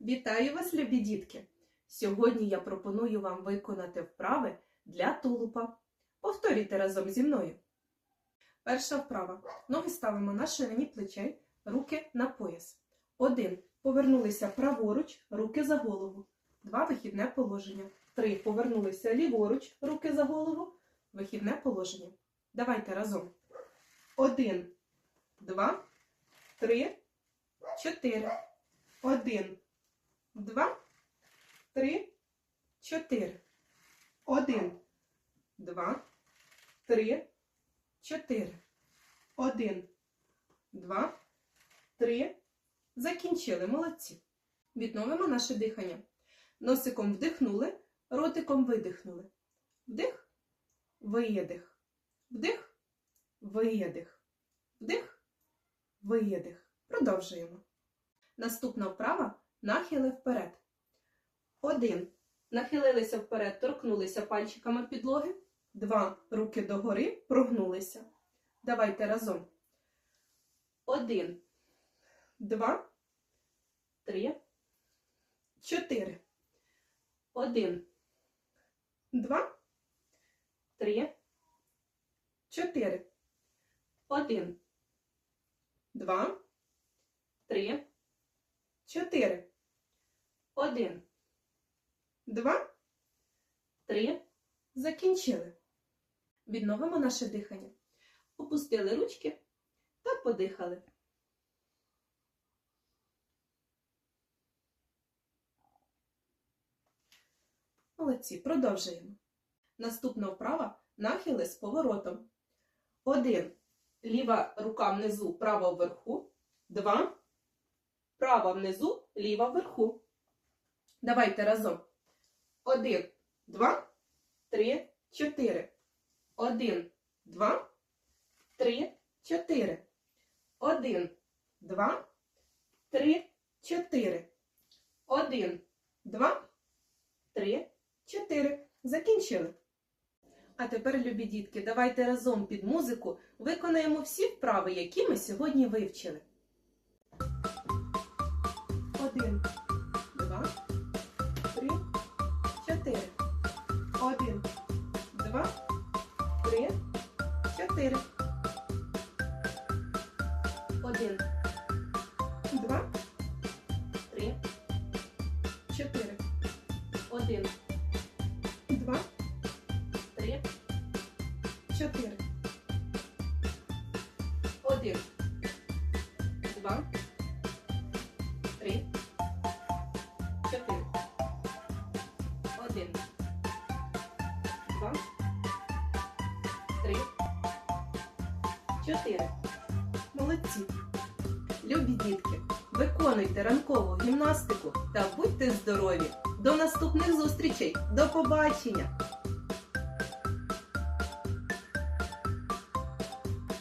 Вітаю вас, любі дітки! Сьогодні я пропоную вам виконати вправи для тулупа. Повторюйте разом зі мною. Перша вправа. Ноги ставимо на ширині плечей, руки на пояс. Один. Повернулися праворуч, руки за голову. Два. Вихідне положення. Три. Повернулися ліворуч, руки за голову. Вихідне положення. Давайте разом. Один, два, три, чотири. Один, два, три, чотири. Один, два, три, чотири. Один, два, три. Закінчили. Молодці. Відновимо наше дихання. Носиком вдихнули, ротиком видихнули. Вдих, видих. Вдих, видих. Вдих, видих. Продовжуємо. Наступна вправа нахили вперед. Один. Нахилилися вперед, торкнулися пальчиками підлоги. Два. Руки догори, прогнулися. Давайте разом. Один. Два. Три. Чотири. Один. Два. Три. Чотири. Один. Два. Три. Чотири. Один. Два. Три. Закінчили. Відновимо наше дихання. Опустили ручки та подихали. Молодці, продовжуємо. Наступна вправа нахили з поворотом. Один. Ліва рука внизу, права вверху. Два. Права внизу, ліва вверху. Давайте разом. Один, два, три, чотири. Один, два, три, чотири. Один, два, три, чотири. Один, два, три, чотири. Закінчили. А тепер, любі дітки, давайте разом під музику виконаємо всі вправи, які ми сьогодні вивчили. Один, Один, два, три, чотири. Один, два, три, чотири. Один, два, три, чотири. Один, два, три, чотири. Молодці. Любі дітки, виконуйте ранкову гімнастику та будьте здорові. До наступних зустрічей. До побачення!